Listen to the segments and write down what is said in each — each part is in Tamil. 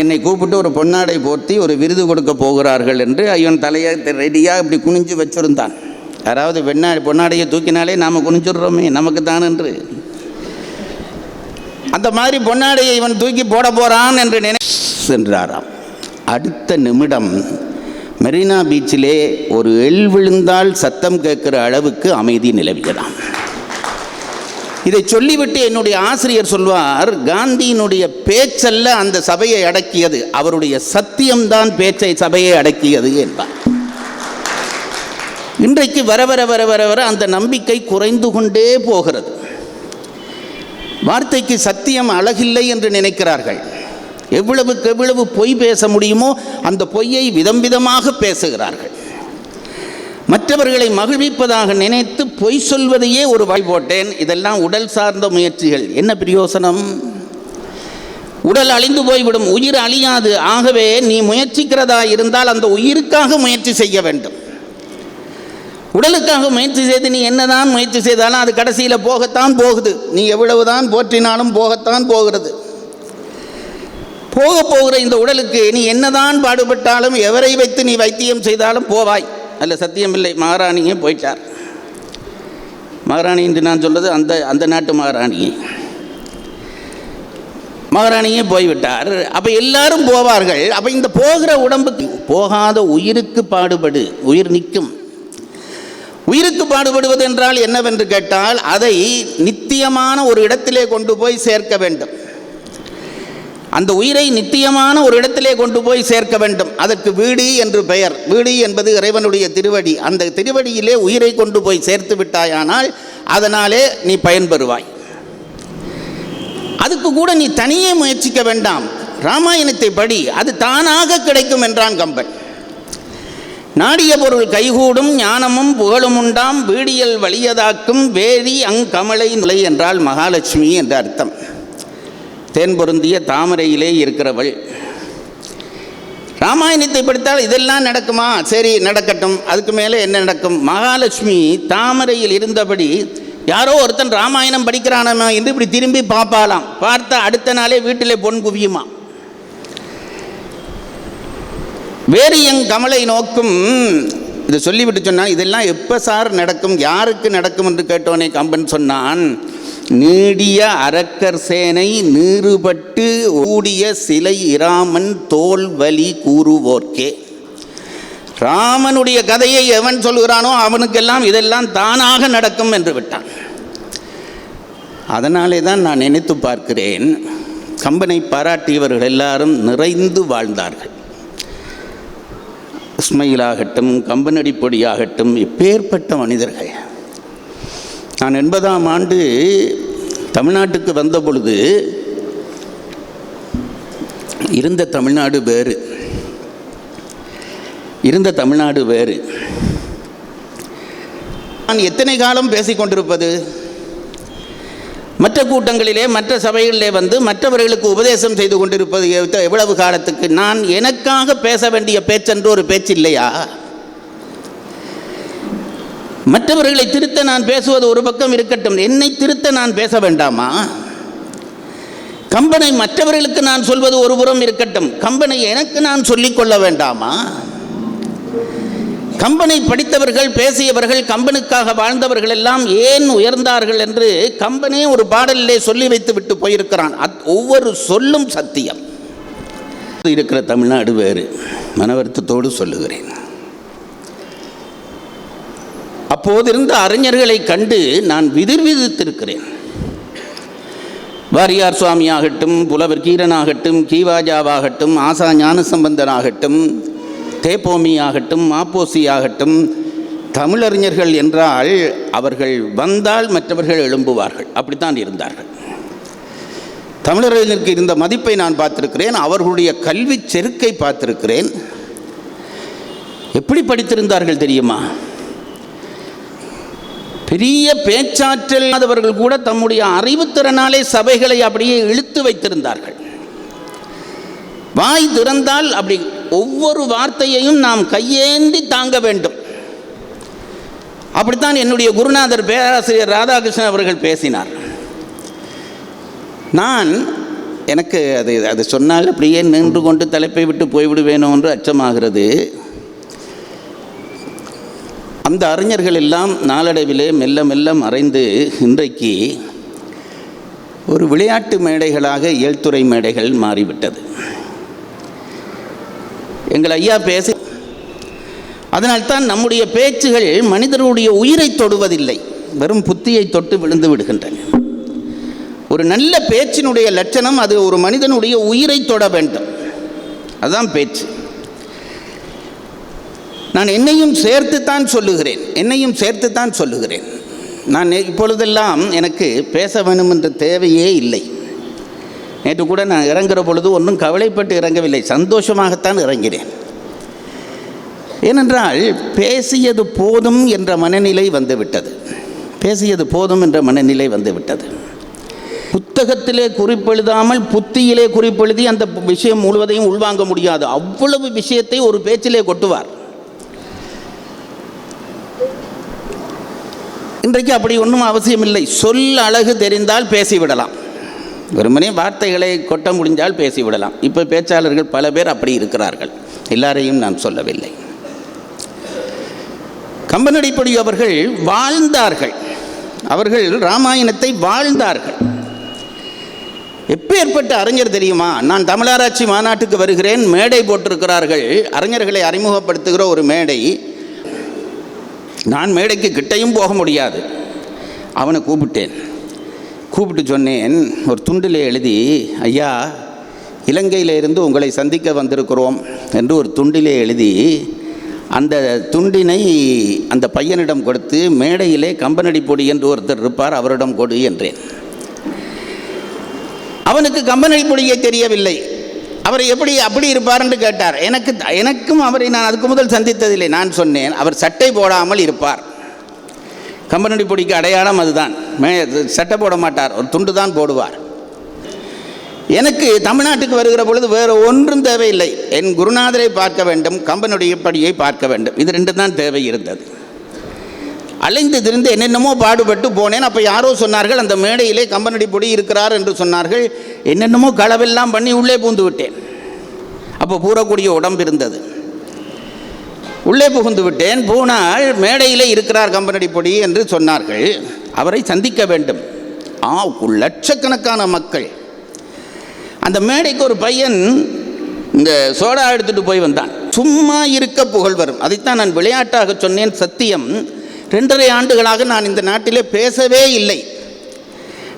என்னை கூப்பிட்டு ஒரு பொன்னாடை போர்த்தி ஒரு விருது கொடுக்க போகிறார்கள் என்று இவன் தலையை ரெடியாக இப்படி குனிஞ்சு வச்சிருந்தான். யாராவது வெண்ணாடி பொன்னாடையை தூக்கினாலே நாம் குனிஞ்சிடுறோமே நமக்கு தான் என்று. அந்த மாதிரி பொன்னாடையை இவன் தூக்கி போட போகிறான் என்று நினை சென்றாராம். அடுத்த நிமிடம் மெரினா பீச்சிலே ஒரு எள் விழுந்தால் சத்தம் கேட்கிற அளவுக்கு அமைதி நிலவியதாம். இதை சொல்லிவிட்டு என்னுடைய ஆசிரியர் சொல்வார் காந்தியினுடைய பேச்சல்ல அந்த சபையை அடக்கியது. அவருடைய சத்தியம்தான் பேச்சை சபையை அடக்கியது என்பார். இன்றைக்கு வர வர வர வர வர அந்த நம்பிக்கை குறைந்து கொண்டே போகிறது. வார்த்தைக்கு சத்தியம் அழகில்லை என்று நினைக்கிறார்கள். எவ்வளவுக்கு எவ்வளவு பொய் பேச முடியுமோ அந்த பொய்யை விதம் விதமாக பேசுகிறார்கள். மற்றவர்களை மகிழ்விப்பதாக நினைத்து பொய் சொல்வதையே ஒரு வாய் போட்டேன். இதெல்லாம் உடல் சார்ந்த முயற்சிகள். என்ன பிரயோசனம்? உடல் அழிந்து போய்விடும். உயிர் அழியாது. ஆகவே நீ முயற்சிக்கிறதா இருந்தால் அந்த உயிருக்காக முயற்சி செய்ய வேண்டும். உடலுக்காக முயற்சி செய்து நீ என்னதான் முயற்சி செய்தாலும் அது கடைசியில் போகத்தான் போகுது. நீ எவ்வளவுதான் போற்றினாலும் போகத்தான் போகிறது. போக போகிற இந்த உடலுக்கு நீ என்னதான் பாடுபட்டாலும் எவரை வைத்து நீ வைத்தியம் செய்தாலும் போவாய். அல்ல சத்தியமில்லை. மகாராணியே போயிட்டார். மகாராணி என்று நான் சொல்வது அந்த அந்த நாட்டு மகாராணி மகாராணியே போய்விட்டார். அப்போ எல்லாரும் போவார்கள். அப்போ இந்த போகிற உடம்புக்கு போகாத உயிருக்கு பாடுபடு உயிர் நிற்கும். உயிருக்கு பாடுபடுவது என்றால் என்னவென்று கேட்டால் அதை நித்தியமான ஒரு இடத்திலே கொண்டு போய் சேர்க்க வேண்டும். அந்த உயிரை நித்தியமான ஒரு இடத்திலே கொண்டு போய் சேர்க்க வேண்டும். அதற்கு வீடு என்று பெயர். வீடு என்பது இறைவனுடைய திருவடி. அந்த திருவடியிலே உயிரை கொண்டு போய் சேர்த்து விட்டாயானால் அதனாலே நீ பயன்பெறுவாய். அதுக்கு கூட நீ தனியே முயற்சிக்க வேண்டாம். ராமாயணத்தை படி. அது தானாக கிடைக்கும் என்றான் கம்பன். நாடிய பொருள் கைகூடும் ஞானமும் புகழும் உண்டாம். வீடியல் வலியதாக்கும் வேரி அங்கமலை நிலை என்றால் மகாலட்சுமி என்ற அர்த்தம். தேன் பொருந்திய தாமரையிலே இருக்கிறவள். ராமாயணத்தை படித்தால் இதெல்லாம் நடக்குமா? சரி நடக்கட்டும். அதுக்கு மேலே என்ன நடக்கும்? மகாலட்சுமி தாமரையில் இருந்தபடி யாரோ ஒருத்தன் ராமாயணம் படிக்கிறானமா என்று இப்படி திரும்பி பார்ப்பாளாம். பார்த்தா அடுத்த நாளே வீட்டிலே பொன் குவியுமா? வேறு எங் கமலை நோக்கும். இதை சொல்லிவிட்டு சொன்னான் இதெல்லாம் எப்போ சார் நடக்கும்? யாருக்கு நடக்கும் என்று கேட்டோனே கம்பன் சொன்னான். நீடிய அரக்கர் சேனை நீறுபட்டு ஊடிய சிலை இராமன் தோல் வலி கூறுவோர்க்கே. ராமனுடைய கதையை எவன் சொல்கிறானோ அவனுக்கெல்லாம் இதெல்லாம் தானாக நடக்கும் என்று விட்டான். அதனாலே தான் நான் நினைத்து பார்க்கிறேன் கம்பனை பாராட்டியவர்கள் எல்லாரும் நிறைந்து வாழ்ந்தார்கள். இஸ்மையிலாகட்டும் கம்பனடிப்பொடியாகட்டும் இப்பேற்பட்ட மனிதர்கள். நான் எண்பதாம் ஆண்டு தமிழ்நாட்டுக்கு வந்த பொழுது இருந்த தமிழ்நாடு வேறு. இருந்த தமிழ்நாடு வேறு. நான் எத்தனை காலம் பேசிக் கொண்டிருப்பது? மற்ற கூட்டங்களிலே மற்ற சபைகளிலே வந்து மற்றவர்களுக்கு உபதேசம் செய்து கொண்டிருப்பது எவ்வளவு காலத்துக்கு? நான் எனக்காக பேச வேண்டிய பேச்சென்று ஒரு பேச்சு இல்லையா? மற்றவர்களை திருத்த நான் பேசுவது ஒரு பக்கம் இருக்கட்டும். என்னை திருத்த நான் பேச வேண்டாமா? கம்பனை மற்றவர்களுக்கு நான் சொல்வது ஒரு புறம் இருக்கட்டும். கம்பனை எனக்கு நான் சொல்லிக் கொள்ள வேண்டாமா? கம்பனை படித்தவர்கள் பேசியவர்கள் கம்பனுக்காக வாழ்ந்தவர்கள் எல்லாம் ஏன் உயர்ந்தார்கள் என்று கம்பனே ஒரு பாடலிலே சொல்லி வைத்து விட்டு போயிருக்கிறான். அத்- ஒவ்வொரு சொல்லும் சத்தியம். இருக்கிற தமிழ்நாடு வேறு. மனவருத்தத்தோடு சொல்லுகிறேன். அப்போது இருந்த அறிஞர்களை கண்டு நான் விதிர் விதித்திருக்கிறேன். வாரியார் சுவாமி ஆகட்டும் புலவர் கீரனாகட்டும் கீவாஜாவாகட்டும் ஆசா ஞானசம்பந்தனாகட்டும் தேப்போமி ஆகட்டும் மாப்போசி ஆகட்டும் தமிழறிஞர்கள் என்றால் அவர்கள் வந்தால் மற்றவர்கள் எழும்புவார்கள். அப்படித்தான் இருந்தார்கள். தமிழறிஞருக்கு இருந்த மதிப்பை நான் பார்த்திருக்கிறேன் அவர்களுடைய கல்வி செருக்கை பார்த்திருக்கிறேன். எப்படி படித்திருந்தார்கள் தெரியுமா? பெரிய பேச்சாற்றல் இல்லாதவர்கள் கூட தம்முடைய அறிவுத்திறனாலே சபைகளை அப்படியே இழுத்து வைத்திருந்தார்கள். வாய் திறந்தால் அப்படி ஒவ்வொரு வார்த்தையையும் நாம் கையேந்தி தாங்க வேண்டும். அப்படித்தான் என்னுடைய குருநாதர் பேராசிரியர் ராதாகிருஷ்ணன் அவர்கள் பேசினார். நான் எனக்கு அது அது சொன்னால் அப்படியே நின்று கொண்டு தலைப்பை விட்டு போய்விடுவேனோ என்று அச்சமாகிறது. அந்த அறிஞர்கள் எல்லாம் நாளடைவிலே மெல்ல மெல்ல மறைந்து இன்றைக்கு ஒரு விளையாட்டு மேடைகளாக இயல்துறை மேடைகள் மாறிவிட்டது. எங்கள் ஐயா பேசி அதனால்தான் நம்முடைய பேச்சுகள் மனிதருடைய உயிரை தொடுவதில்லை வெறும் புத்தியை தொட்டு விழுந்து விடுகின்றன. ஒரு நல்ல பேச்சினுடைய லட்சணம் அது ஒரு மனிதனுடைய உயிரை தொட வேண்டும். அதுதான் பேச்சு. நான் என்னையும் சேர்த்துத்தான் சொல்லுகிறேன். என்னையும் சேர்த்துத்தான் சொல்லுகிறேன். நான் இப்பொழுதெல்லாம் எனக்கு பேச வேணும் என்ற தேவையே இல்லை. நேற்று கூட நான் இறங்குற பொழுது ஒன்றும் கவலைப்பட்டு இறங்கவில்லை. சந்தோஷமாகத்தான் இறங்கினேன் ஏனென்றால் பேசியது போதும் என்ற மனநிலை வந்துவிட்டது. பேசியது போதும் என்ற மனநிலை வந்துவிட்டது. புத்தகத்திலே குறிப்பெழுதாமல் புத்தியிலே குறிப்பெழுதி அந்த விஷயம் முழுவதையும் உள்வாங்க முடியாது. அவ்வளவு விஷயத்தை ஒரு பேச்சிலே கொட்டுவார். இன்றைக்கு அப்படி ஒன்றும் அவசியமில்லை. சொல் அழகு தெரிந்தால் பேசிவிடலாம். வெறுமனே வார்த்தைகளை கொட்ட முடிஞ்சால் பேசிவிடலாம். இப்போ பேச்சாளர்கள் பல பேர் அப்படி இருக்கிறார்கள். எல்லாரையும் நான் சொல்லவில்லை. கம்பனடிப்படி அவர்கள் வாழ்ந்தார்கள். அவர்கள் ராமாயணத்தை வாழ்ந்தார்கள். எப்பேற்பட்ட அறிஞர் தெரியுமா? நான் தமிழாராய்ச்சி மாநாட்டுக்கு வருகிறேன். மேடை போட்டிருக்கிறார்கள். அறிஞர்களை அறிமுகப்படுத்துகிற ஒரு மேடை. நான் மேடைக்கு கிட்டையும் போக முடியாது. அவனை கூப்பிட்டேன். கூப்பிட்டு சொன்னேன் ஒரு துண்டில் எழுதி ஐயா இலங்கையிலிருந்து உங்களை சந்திக்க வந்திருக்கிறோம் என்று ஒரு துண்டிலே எழுதி அந்த துண்டினை அந்த பையனிடம் கொடுத்து மேடையிலே கம்பனடி பொடி என்று ஒருத்தர் இருப்பார் அவரிடம் கொடு என்றேன். அவனுக்கு கம்பனடி பொடியே தெரியவில்லை. அவர் எப்படி அப்படி இருப்பார் என்று கேட்டார். எனக்கு எனக்கும் அவரை நான் அதுக்கு முதல் சந்தித்ததில்லை நான் சொன்னேன். அவர் சட்டை போடாமல் இருப்பார். கம்பனடி பொடிக்கு அடையாளம் அதுதான். மே சட்டை போட மாட்டார். ஒரு துண்டு தான் போடுவார். எனக்கு தமிழ்நாட்டுக்கு வருகிற பொழுது வேறு ஒன்றும் தேவையில்லை. என் குருநாதரை பார்க்க வேண்டும் கம்பனுடைய படியை பார்க்க வேண்டும். இது ரெண்டு தான் தேவை இருந்தது. அலைந்து திரிந்து என்னென்னமோ பாடுபட்டு போனேன். அப்போ யாரோ சொன்னார்கள் அந்த மேடையிலே கம்பனடி பொடி இருக்கிறார் என்று சொன்னார்கள். என்னென்னமோ களவெல்லாம் பண்ணி உள்ளே பூந்து விட்டேன். அப்போ பூரக்கூடிய உடம்பு இருந்தது. உள்ளே புகுந்து விட்டேன். போனால் மேடையிலே இருக்கிறார் கம்பனடி பொடி என்று சொன்னார்கள். அவரை சந்திக்க வேண்டும். ஆ லட்சக்கணக்கான மக்கள். அந்த மேடைக்கு ஒரு பையன் இந்த சோடா எடுத்துட்டு போய் வந்தான். சும்மா இருக்க புகழ் வரும். அதைத்தான் நான் விளையாட்டாக சொன்னேன். சத்தியம். ரெண்டரை ஆண்டுகளாக நான் இந்த நாட்டிலே பேசவே இல்லை.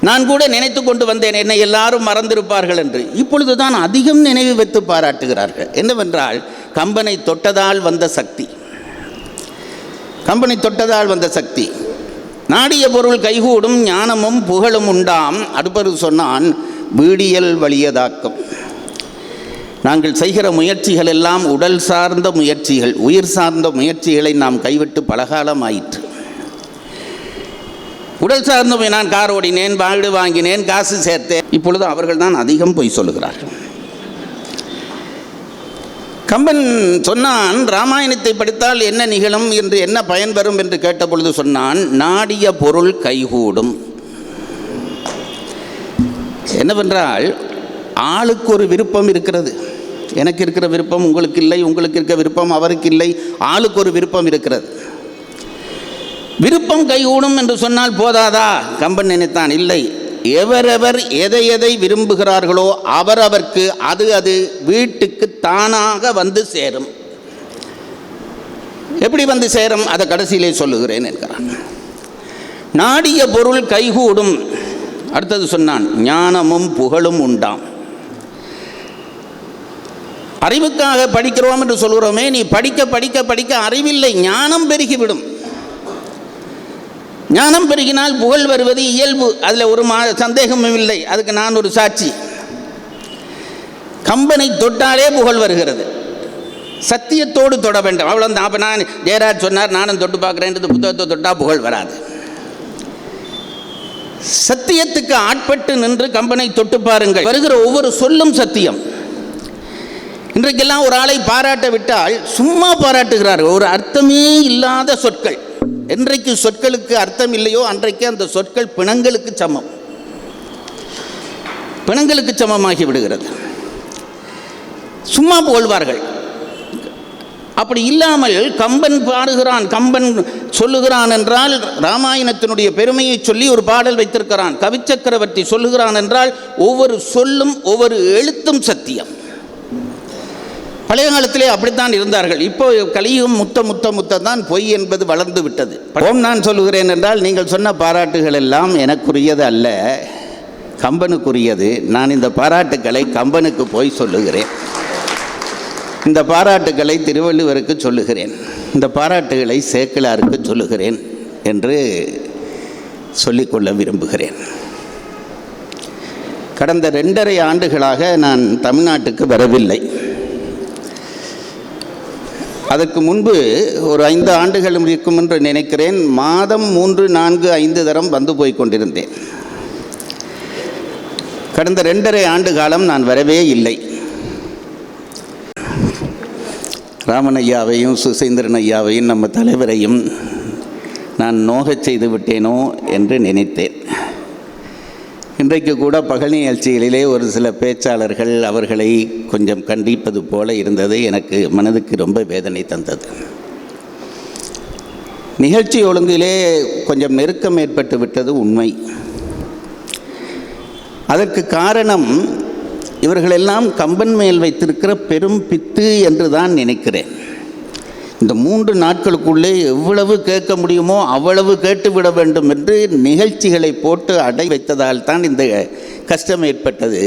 நான் கூட நினைத்து கொண்டு வந்தேன் என்னை எல்லாரும் மறந்திருப்பார்கள் என்று. இப்பொழுது தான் அதிகம் நினைவு வைத்து பாராட்டுகிறார்கள். என்னவென்றால் கம்பனை தொட்டதால் வந்த சக்தி. கம்பனை தொட்டதால் வந்த சக்தி. நாடிய பொருள் கைகூடும் ஞானமும் புகழும் உண்டாம். அடுப்பது சொன்னான் வீடியல் வழியதாக்கம் நாங்கள் செய்கிற முயற்சிகள் எல்லாம் உடல் சார்ந்த முயற்சிகள் உயிர் சார்ந்த முயற்சிகளை நாம் கைவிட்டு பலகாலம் ஆயிற்று உடல் சார்ந்த நான் கார் ஓடினேன் வீடு வாங்கினேன் காசு சேர்த்தேன். இப்பொழுது அவர்கள் தான் அதிகம் பொய் சொல்லுகிறார்கள். கம்பன் சொன்னான் ராமாயணத்தை படித்தால் என்ன நிகழும் என்று என்ன பயன் வரும் என்று கேட்டபொழுது சொன்னான் நாடிய பொருள் கைகூடும். என்னவென்றால் ஆளுக்கு ஒரு விருப்பம் இருக்கிறது. எனக்கு இருக்கிற விருப்பம் உங்களுக்கு இல்லை உங்களுக்கு இருக்கிற விருப்பம் அவருக்கு இல்லை. ஆளுக்கு ஒரு விருப்பம் இருக்கிறது. விருப்பம் கைகூடும் என்று சொன்னால் போதாதா? கம்பன் நினைத்தான் இல்லை. எவரெவர் எதை எதை விரும்புகிறார்களோ அவரவர்க்கு அது அது வீட்டுக்கு தானாக வந்து சேரும். எப்படி வந்து சேரும்? அதை கடைசியிலே சொல்லுகிறேன் என்கிறான். நாடிய பொருள் கைகூடும். அடுத்தது சொன்னான் ஞானமும் புகழும் உண்டாம். அறிவுக்காக படிக்கிறோம் என்று சொல்கிறோமே நீ படிக்க படிக்க படிக்க அறிவில்லை ஞானம் பெருகிவிடும். ஞானம் பெருகினால் புகழ் வருவது இயல்பு. அதில் ஒரு மா சந்தேகமும் இல்லை. அதுக்கு நான் ஒரு சாட்சி. கம்பனை தொட்டாலே புகழ் வருகிறது. சத்தியத்தோடு தொட வேண்டும். அவ்வளோதான் அப்போ நான் ஜெயராஜ் சொன்னார் நானும் தொட்டு பார்க்குறேன்றது புத்தகத்தை தொட்டால் புகழ் வராது. சத்தியத்துக்கு ஆட்பட்டு நின்று கம்பனை தொட்டு பாருங்கள். வருகிற ஒவ்வொரு சொல்லும் சத்தியம். இன்றைக்கெல்லாம் ஒரு ஆளை பாராட்ட விட்டால் சும்மா பாராட்டுகிறார்கள். ஒரு அர்த்தமே இல்லாத சொற்கள். என்றைக்கு சொற்களுக்கு அர்த்தம் இல்லையோ அன்றைக்கு அந்த சொற்கள் பிணங்களுக்கு சமம். பிணங்களுக்கு சமமாகி விடுகிறது. சும்மா போழ்வார்கள். அப்படி இல்லாமல் கம்பன் பாடுகிறான் கம்பன் சொல்லுகிறான் என்றால் ராமாயணத்தினுடைய பெருமையை சொல்லி ஒரு பாடல் வைத்திருக்கிறான். கவிச்சக்கரவர்த்தி சொல்லுகிறான் என்றால் ஒவ்வொரு சொல்லும் ஒவ்வொரு எழுத்தும் சத்தியம். பழைய காலத்திலே அப்படித்தான் இருந்தார்கள். இப்போ கலியும் முத்த முத்த முத்த தான் பொய் என்பது வளர்ந்து விட்டது. ஓம் நான் சொல்லுகிறேன் என்றால் நீங்கள் சொன்ன பாராட்டுகள் எல்லாம் எனக்குரியது அல்ல கம்பனுக்குரியது. நான் இந்த பாராட்டுக்களை கம்பனுக்கு போய் சொல்லுகிறேன். இந்த பாராட்டுக்களை திருவள்ளுவருக்கு சொல்லுகிறேன். இந்த பாராட்டுகளை சேக்கிலாருக்கு சொல்லுகிறேன் என்று சொல்லிக்கொள்ள விரும்புகிறேன். கடந்த ரெண்டரை ஆண்டுகளாக நான் தமிழ்நாட்டுக்கு வரவில்லை. அதற்கு முன்பு ஒரு ஐந்து ஆண்டுகள் இருக்கும் என்று நினைக்கிறேன். மாதம் மூன்று நான்கு ஐந்து தரம் வந்து போய் கொண்டிருந்தேன். கடந்த ரெண்டரை ஆண்டு காலம் நான் வரவே இல்லை. ராமன் ஐயாவையும் சுசேந்திரன் ஐயாவையும் நம்ம தலைவரையும் நான் நோகச் செய்து விட்டேனோ என்று நினைத்தேன். இன்றைக்கு கூட பகல் நிகழ்ச்சிகளிலே ஒரு சில பேச்சாளர்கள் அவர்களை கொஞ்சம் கண்டிப்பது போல இருந்தது. எனக்கு மனதுக்கு ரொம்ப வேதனை தந்தது. நிகழ்ச்சி ஒழுங்கிலே கொஞ்சம் நெருக்கம் ஏற்பட்டு விட்டது உண்மை. அதற்கு காரணம் இவர்களெல்லாம் கம்பன் மேல் வைத்திருக்கிற பெரும் பித்து என்று தான் நினைக்கிறேன். இந்த மூன்று நாட்களுக்குள்ளே எவ்வளவு கேட்க முடியுமோ அவ்வளவு கேட்டுவிட வேண்டும் என்று நிகழ்ச்சிகளை போட்டு அடை வைத்ததால் தான் இந்த கஷ்டம் ஏற்பட்டது.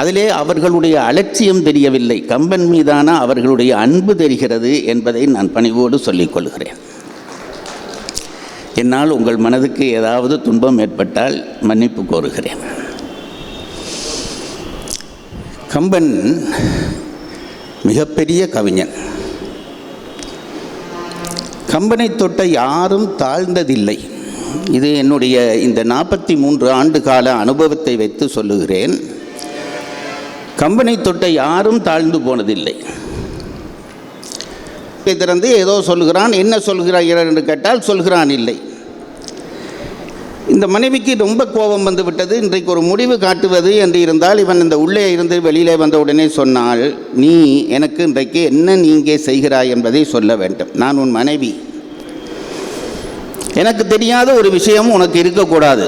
அதிலே அவர்களுடைய அலட்சியம் தெரியவில்லை. கம்பன் மீதான அவர்களுடைய அன்பு தெரிகிறது என்பதை நான் பணிவோடு சொல்லிக்கொள்கிறேன் என்னால் உங்கள் மனதுக்கு ஏதாவது துன்பம் ஏற்பட்டால் மன்னிப்பு கோருகிறேன். கம்பன் மிகப்பெரிய கவிஞன். கம்பனை தொட்ட யாரும் தாழ்ந்ததில்லை. இது என்னுடைய இந்த நாற்பத்தி மூன்று ஆண்டு கால அனுபவத்தை வைத்து சொல்லுகிறேன். கம்பனை தொட்ட யாரும் தாழ்ந்து போனதில்லை. திறந்து ஏதோ சொல்கிறான் என்ன சொல்கிறார் என்று கேட்டால் சொல்கிறான் இல்லை. இந்த மனைவிக்கு ரொம்ப கோபம் வந்து விட்டது. இன்றைக்கு ஒரு முடிவு காட்டுவது என்று இருந்தால் இவன் இந்த உள்ளே இருந்து வெளியிலே வந்த உடனே சொன்னால் நீ எனக்கு இன்றைக்கு என்ன நீ இங்கே செய்கிறாய் என்பதை சொல்ல வேண்டும். நான் உன் மனைவி. எனக்கு தெரியாத ஒரு விஷயம் உனக்கு இருக்கக்கூடாது.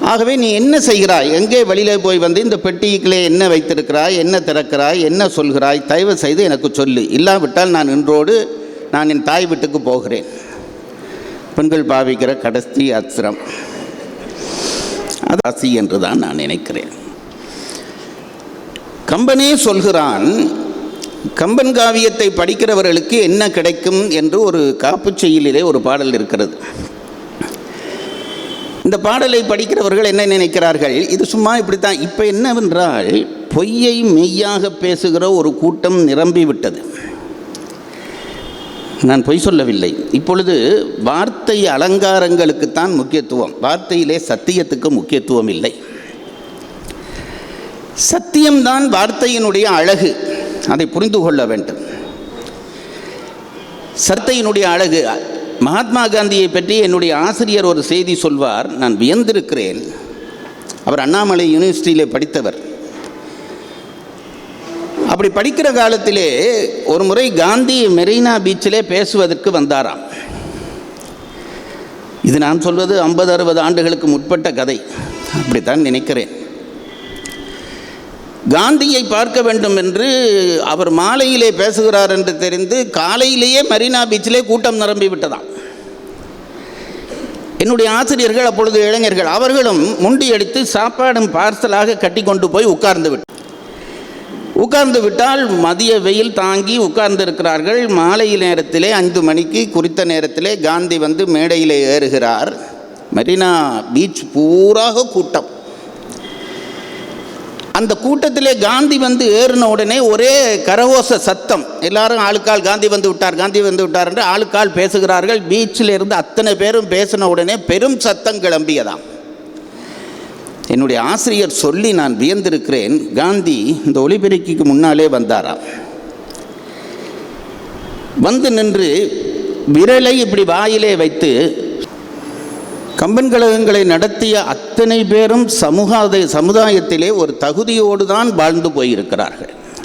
ஆகவே நீ என்ன செய்கிறாய்? எங்கே வெளியில் போய் வந்து இந்த பெட்டிக்குள்ளே என்ன வைத்திருக்கிறாய்? என்ன திறக்கிறாய்? என்ன சொல்கிறாய்? தயவு செய்து எனக்கு சொல்லு. இல்லாவிட்டால் நான் இன்றோடு நான் என் தாய் வீட்டுக்கு போகிறேன். பெண்கள் பாவிக்கிற கடைசி அஸ்திரம். அது அசி என்று தான் நான் நினைக்கிறேன். கம்பனே சொல்கிறான் கம்பன் காவியத்தை படிக்கிறவர்களுக்கு என்ன கிடைக்கும் என்று ஒரு காப்புச் செய்யுளிலே ஒரு பாடல் இருக்கிறது. இந்த பாடலை படிக்கிறவர்கள் என்ன நினைக்கிறார்கள்? இது சும்மா இப்படித்தான். இப்போ என்னவென்றால் பொய்யை மெய்யாக பேசுகிற ஒரு கூட்டம் நிரம்பி விட்டது நான் பொய் சொல்லவில்லை. இப்பொழுது வார்த்தை அலங்காரங்களுக்குத்தான் முக்கியத்துவம். வார்த்தையிலே சத்தியத்துக்கு முக்கியத்துவம் இல்லை. சத்தியம்தான் வார்த்தையினுடைய அழகு. அதை புரிந்து கொள்ள வேண்டும். சத்தையினுடைய அழகு. மகாத்மா காந்தியை பற்றி என்னுடைய ஆசிரியர் ஒரு செய்தி சொல்வார். நான் வியந்திருக்கிறேன். அவர் அண்ணாமலை யூனிவர்சிட்டியிலே படித்தவர். அப்படி படிக்கிற காலத்திலே ஒரு முறை காந்தி மெரினா பீச்சிலே பேசுவதற்கு வந்தாராம். இது நான் சொல்வது ஐம்பது அறுபது ஆண்டுகளுக்கு முற்பட்ட கதை. அப்படித்தான் நினைக்கிறேன். காந்தியை பார்க்க வேண்டும் என்று அவர் மாலையிலே பேசுகிறார் என்று தெரிந்து காலையிலேயே மெரினா பீச்சிலே கூட்டம் நிரம்பி விட்டதாம். என்னுடைய ஆசிரியர்கள் அப்பொழுது இளைஞர்கள் அவர்களும் முண்டி அடித்து சாப்பாடும் பார்சலாக கட்டி கொண்டு போய் உட்கார்ந்து விட்டு உட்கார்ந்து விட்டால் மதிய வெயில் தாங்கி உட்கார்ந்து இருக்கிறார்கள் மாலை நேரத்திலே ஐந்து மணிக்கு குறித்த நேரத்திலே காந்தி வந்து மேடையில் ஏறுகிறார். மெரினா பீச் பூராக கூட்டம். அந்த கூட்டத்திலே காந்தி வந்து ஏறின உடனே ஒரே கரகோச சத்தம். எல்லாரும் ஆளுக்கால் காந்தி வந்து விட்டார் காந்தி வந்து விட்டார் என்று ஆளுக்கால் பேசுகிறார்கள். பீச்சில் இருந்து அத்தனை பேரும் பேசின உடனே பெரும் சத்தம் கிளம்பியதாம். என்னுடைய ஆசிரியர் சொல்லி நான் வியந்திருக்கிறேன். காந்தி இந்த ஒலிபெருக்கிக்கு முன்னாலே வந்தாராம் வந்து நின்று விரலை இப்படி வாயிலே வைத்து கம்பன் கழகங்களை நடத்திய அத்தனை பேரும் சமூக சமுதாயத்திலே ஒரு தகுதியோடு தான் வாழ்ந்து போயிருக்கிறார்கள்.